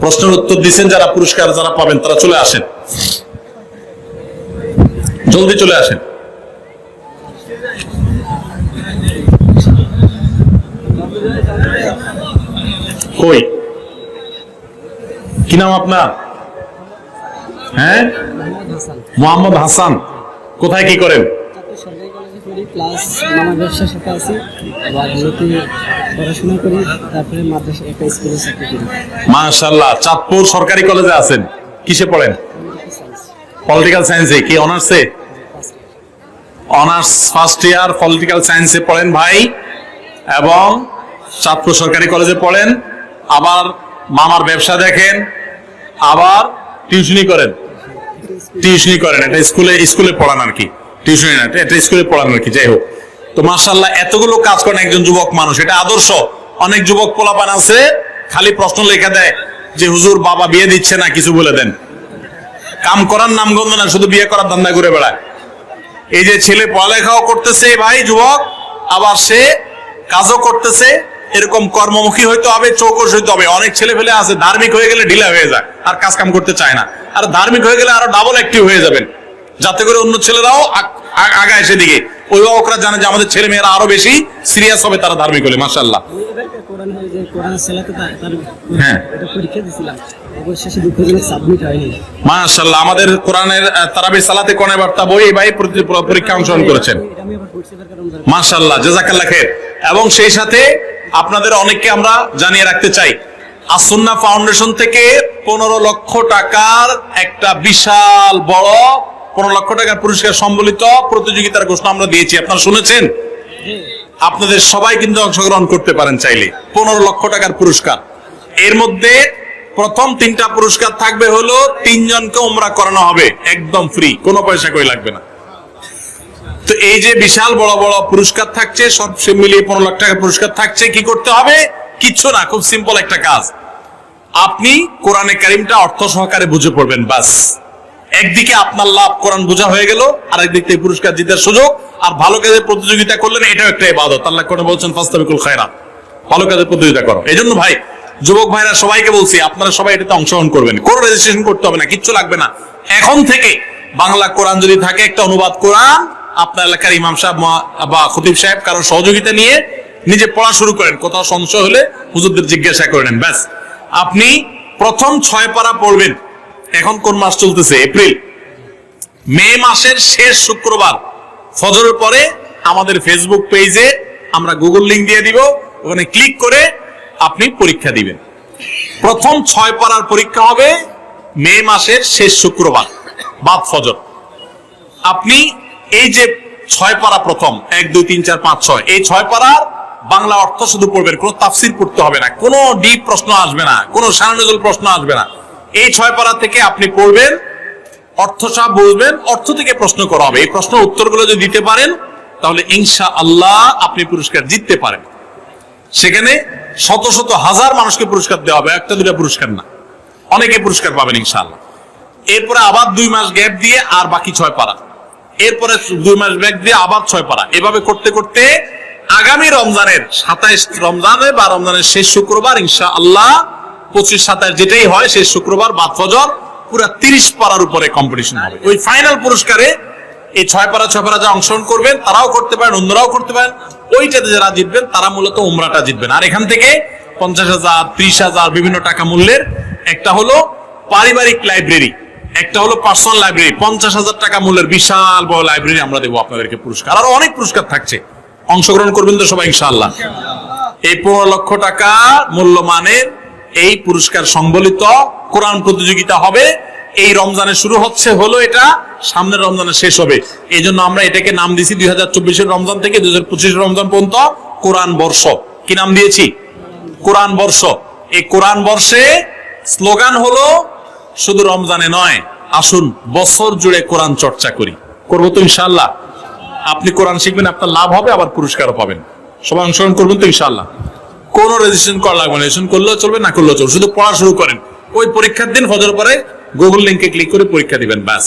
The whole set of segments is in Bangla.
প্রশ্নের উত্তর দিচ্ছেন যারা পুরস্কার যারা পাবেন, তারা চলে আসেন। জলদি চলে আসেন। কই? কি নাম আপনার? হ্যাঁ? মোহাম্মদ হাসান। কোথায় কি করেন? পড়ি প্লাস নানা ব্যবসার সাথে আছি। আবার পড়াশোনা করি, তারপরে মাদ্রাসা একটা স্কুলে চাকরি করি। মাশাল্লাহ চাঁদপুর সরকারি কলেজে আছেন। কিসে পড়েন? পলিটিক্যাল সায়েন্সে কি অনার্সে অনার্স ফার্স্ট ইয়ার পলিটিক্যাল সায়েন্সে পড়েন ভাই। এবং চাঁদপুর সরকারি কলেজে পড়েন। আবার মামার ব্যবসা দেখেন। আবার টিউশনি করেন। টিউশনি করেন এটা স্কুলে স্কুলে পড়ান আর কি। টিউশনি না, এটা স্কুলে পড়ান আর কি, যাই হোক। তো মার্শাল্লাহ এতগুলো কাজ করেন একজন যুবক মানুষ, এটা আদর্শ। অনেক যুবক পোলাপান আছে, খালি প্রশ্ন লেখা দেয় যে, হুজুর, বাবা বিয়ে দিচ্ছে না, কিছু বলে দেন। কাম করার নাম গন্ধ না, শুধু বিয়ে করার ধান্দা ঘুরে বেড়ায়। এই যে ছেলে পড়ালেখাও করতেছে ভাই যুবক, আবার সে কাজও করতেছে, এরকম কর্মমুখী হইতে হবে, চৌকস হইতে হবে। অনেক ছেলে ফেলে আছে, ধার্মিক হয়ে গেলে ঢিলা হয়ে যায়, আর কাজ কাম করতে চায় না। আর ধার্মিক হয়ে গেলে আরও ডাবল অ্যাক্টিভ হয়ে যাবেন। যাতে করে অন্য ছেলেরাও আগ- আগ- আগায় সেদিকে। অভিভাবকরা জানে যে আমাদের ছেলে মেয়েরা আরও বেশি সিরিয়াস হবে তারা ধার্মিক হলে মাসাল্লাহ হয়ে মাশাল্লাহ আমাদের কোরআনের আহ, তারাবি সালাতে বার্তা বই এই ভাই পরীক্ষা অংশগ্রহণ করেছেন। মাশাল্লাহ জাজাকাল্লাহ খের। এবং সেই সাথে আপনাদের অনেককে আমরা জানিয়ে রাখতে চাই আসুন্না ফাউন্ডেশন থেকে পনেরো লক্ষ টাকার একটা বিশাল বড় পনেরো লক্ষ টাকার পুরস্কার সম্বলিত প্রতিযোগিতার ঘোষণা আমরা দিয়েছি। আপনারা শুনেছেন? আপনাদের সবাই কিন্তু অংশগ্রহণ করতে পারেন চাইলে। পনেরো লক্ষ টাকার পুরস্কার। এর মধ্যে প্রথম তিনটা পুরস্কার থাকবে হলো তিনজনকে উমরা করানো হবে একদম ফ্রি কোনো পয়সা কই লাগবে না। তো এই যে বিশাল বড় বড় পুরস্কার থাকছে সব মিলিয়ে পনেরো লাখ টাকা পুরস্কার থাকছে কি করতে হবে? কিচ্ছু না খুব সিম্পল একটা কাজ। আপনি কোরআনে কারিমটা অর্থ সহকারে বুঝে পড়বেন বাস। একদিকে আপনার লাভ কোরআন বোঝা হয়ে গেল আর একদিক থেকে পুরস্কার জিতার সুযোগ। আর ভালো কাজের প্রতিযোগিতা করলেন, এটাও একটা ইবাদত। আল্লাহ কোন বলছেন, ফাস্তাবিকুল খায়রাত। ভালো কাজের প্রতিযোগিতা করো। এই জন্য ভাই, যুবক ভাইরা, সবাইকে বলছি, আপনারা সবাই এটাতে অংশগ্রহণ করবেন। কোনো রেজিস্ট্রেশন করতে হবে না, কিচ্ছু লাগবে না। এখন থেকে বাংলা কোরআন যদি থাকে, একটা অনুবাদ কোরআন আপনার এলাকার ইমাম সাহেব বা খতিব সাহেব কারোর সহযোগিতা নিয়ে নিজে পড়া শুরু করেন। কোথাও সংশয় হলে হুজুরদের জিজ্ঞাসা করে নেন। ব্যাস, আপনি প্রথম ছয় পারা পড়বেন। এখন কোন মাস চলতেছে? এপ্রিল। মে মাসের শেষ শুক্রবার। ফজরের পরে আমাদের ফেসবুক পেজে আমরা গুগল লিংক দিয়ে দিব। ওখানে ক্লিক করে আপনি পরীক্ষা দিবেন। প্রথম ছয় পারার পরীক্ষা হবে মে মাসের শেষ শুক্রবার, বাদ ফজর। আপনি এই যে ছয় পারা প্রথম, এক, দুই, তিন, চার, পাঁচ, ছয়, এই ছয় পারার বাংলা অর্থ শুধু পড়বেন, কোনো তাফসির পড়তে হবে না। কোনো ডিপ প্রশ্ন আসবে না, কোনো সারানজল প্রশ্ন আসবে না। এই ছয় পারা থেকে আপনি পড়বেন, অর্থ সব বুঝবেন, অর্থ থেকে প্রশ্ন করা হবে। এই প্রশ্ন উত্তরগুলো যদি দিতে পারেন, তাহলে ইনশা আল্লাহ আপনি পুরস্কার জিততে পারেন। সেখানে শত শত হাজার মানুষকে পুরস্কার দেওয়া হবে, একটা দুটা পুরস্কার না। অনেকে পুরস্কার পাবেন ইনশাআল্লাহ। এরপরে আবার দুই মাস গ্যাপ দিয়ে আর বাকি ছয় পারা এরপরে দুই মাস ব্যাগ দিয়ে আবার ছয় পারা এভাবে করতে করতে আগামী রমজানের সাতাইশ রমজানে বা রমজানের শেষ শুক্রবার ইনশা আল্লাহ পঁচিশ সাতাইশ যেটাই হয় শেষ শুক্রবার বাদ ফজর, পুরা তিরিশ পারার উপরে কম্পিটিশন হবে। ওই ফাইনাল পুরস্কারে এই ছয় পারা ছয় পারা যারা অংশগ্রহণ করবেন, তারাও করতে পারেন, অন্যরাও করতে পারেন, ওইটাতে যারা জিতবেন, তারা মূলত উমরাটা জিতবেন। আর এখান থেকে পঞ্চাশ হাজার, ত্রিশ হাজার বিভিন্ন টাকা মূল্যের একটা হলো পারিবারিক লাইব্রেরি একটা হলো পার্সোনাল লাইব্রেরি পঞ্চাশ হাজার টাকা মূল্যের বিশাল বড় লাইব্রেরি আমরা দেবো আপনাদেরকে পুরস্কার। আর অনেক পুরস্কার থাকছে। অংশগ্রহণ করবেন তো সবাই, ইনশাআল্লাহ। এই পনেরো লক্ষ টাকা মূল্যমানের এই পুরস্কার সংবলিত কোরআন প্রতিযোগিতা হবে। এই রমজানে শুরু হচ্ছে, হলো এটা, সামনের রমজানে শেষ হবে। এই জন্য আমরা এটাকে নাম দিয়েছি দুই হাজার চব্বিশের রমজান থেকে দুই হাজার পঁচিশের রমজান পর্যন্ত কোরআন বর্ষ। কি নাম দিয়েছি? কোরআন বর্ষ। এই কোরআন বর্ষে স্লোগান হলো, শুধু রমজানে নয়, আসুন বছর জুড়ে কোরআন চর্চা করি। করব তো ইনশাল্লাহ আপনি কোরআন শিখবেন, আপনার লাভ হবে, আবার পুরস্কারও পাবেন। সবাই অংশগ্রহণ করবেন তো ইনশাল্লাহ কোনো রেজিস্ট্রেশন করা লাগবে না। রেজিস্ট্রেশন করলেও চলবে, না করলেও চলবে। শুধু পড়া শুরু করেন। ওই পরীক্ষার দিন ফজর পরে গুগল লিঙ্কে ক্লিক করে পরীক্ষা দিবেন, ব্যাস।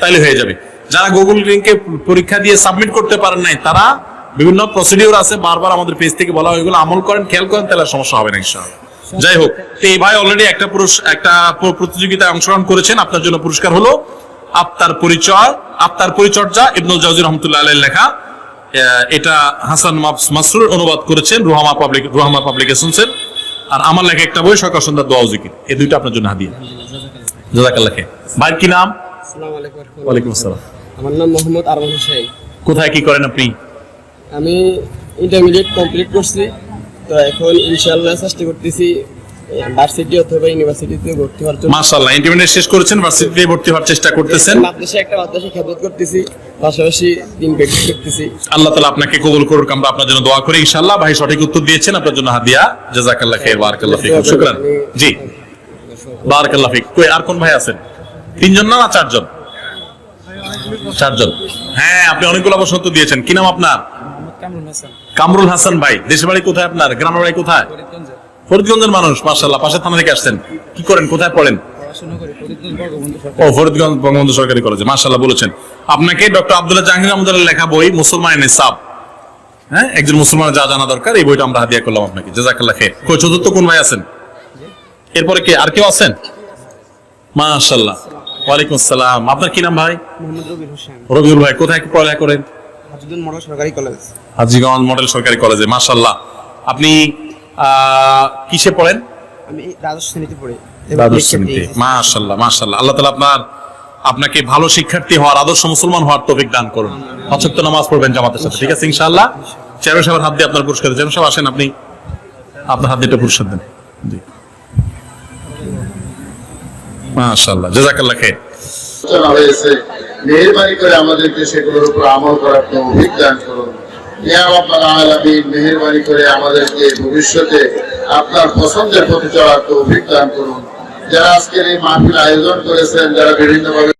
তাইলে হয়ে যাবে। যারা গুগল লিঙ্কে পরীক্ষা দিয়ে সাবমিট করতে পারেন নাই, তারা বিভিন্ন প্রসিডিওর আছে। বারবার আমাদের পেজ থেকে বলা হয়, এগুলো আমল করেন, খেয়াল করেন, তাহলে সমস্যা হবে না, ইনশাআল্লাহ। যাই হোক, তো এই ভাই অলরেডি একটা পুরুষ, একটা প্রতিযোগিতায় অংশগ্রহণ করেছেন। আপনার জন্য পুরস্কার হলো আপনার পরিচয়, আপনার পরিচর্যা, ইবনুল জাউজি রহমতুল্লাহ আলাইহির লেখা। এটা হাসান মাস- মাসরুর অনুবাদ করেছেন রুহামা পাবলিক রুহামা পাবলিকেশনসের। আর আমার লেখা একটা বই সকাল সন্ধ্যা দোয়া জিকির। এই দুইটা আপনার জন্য হাদিয়া। জাজাকাল্লাহ ভাইয়ের কি নাম? আসসালামু আলাইকুম রহমতুল্লাহ। ওয়ালাইকুম আসসালাম। আমার নাম মোহাম্মদ আরমান হোসেন। কোথায় কি করেন আপনি? আমি ইন্টারমিডিয়েট কমপ্লিট করছি। তো এখন ইনশাআল্লাহ চেষ্টা করতেছি ভার্সিটি অথবা ইউনিভার্সিটিতে ভর্তি হওয়ার জন্য মাশাআল্লাহ ইন্টারমিডিয়েট শেষ করেছেন ভার্সিটিতে ভর্তি হওয়ার চেষ্টা করতেছেন। মাদ্রাসা একটা মাদ্রাসা খেদমত করতেছি পাশাপাশি দিন প্র্যাকটিস করতেছি। আল্লাহ তালা আপনাকে কবুল করুক আমরা আপনার জন্য দোয়া করি ইনশাআল্লাহ। ভাই সঠিক উত্তর দিয়েছেন আপনার জন্য হাদিয়া। জাজাকাল্লাহ খাইর বারাকাল্লাহ ফিক শুকরান। জি। বারাকাল্লাহ ফিক কই আর কোন ভাই আছেন? তিনজন না না চারজন? চারজন। হ্যাঁ আপনি অনেকগুলো প্রশ্ন উত্তর দিয়েছেন। কি নাম আপনার? কামরুল হাসান। কামরুল হাসান ভাই দেশের বাড়ি কোথায় আপনার? গ্রামের বাড়ি কোথায়? ফরিদগঞ্জের মানুষ মার্শাল্লাহ পাশে থানা থেকে আসছেন। কি করেন? কোথায় পড়েন? ও ফরিদগঞ্জ বঙ্গবন্ধু সরকারি কলেজে মার্শাল্লাহ বলেছেন। আপনাকে ডক্টর আব্দুল্লাহ জাহাঙ্গীর আহমদের লেখা বই মুসলমানের সাব হ্যাঁ একজন মুসলমানের যা জানা দরকার এই বইটা আমরা হাদিয়া করলাম আপনাকে। জাজাকাল্লাহ কই চতুর্থ কোন ভাই আছেন? এরপরে কে? আর কেউ আছেন? মাশাল্লাহ ওয়ালাইকুম আসসালাম। আপনার কি নাম ভাই? রবিউল ভাই কোথায় পড়ালেখা করেন? হাজুদ্দিন মডেল সরকারি কলেজ। হাজিগঞ্জ মডেল সরকারি কলেজে মাশাল্লাহ আপনি কিসে পড়েন? আমি দ্বাদশ শ্রেণীতে পড়ি। দ্বাদশ শ্রেণীতে। মাশাল্লাহ মাশাল্লাহ আল্লাহ তালা আপনার আপনাকে ভালো শিক্ষার্থী হওয়ার আদর্শ মুসলমান হওয়ার তৌফিক দান করুন। অচক্ত নামাজ পড়বেন জামাতের সাথে ঠিক আছে ইনশাআল্লাহ? চেয়ারম্যান সাহেবের হাত দিয়ে আপনার পুরস্কার চেয়ারম্যান সাহেব আসেন আপনি। আপনার হাত দিয়ে একটা পুরস্কার দেন। জি। মাশাল্লাহ জাজাকাল্লাহ খেয়ে হয়েছে মেহরবানি করে আমাদেরকে সেগুলোর উপর আমল করার তৌফিক দান করুন। মেহরবানি করে আমাদেরকে ভবিষ্যতে আপনার পছন্দের পথে চলার তৌফিক দান করুন। যারা আজকের এই মাহফিল আয়োজন করেছেন, যারা বিভিন্নভাবে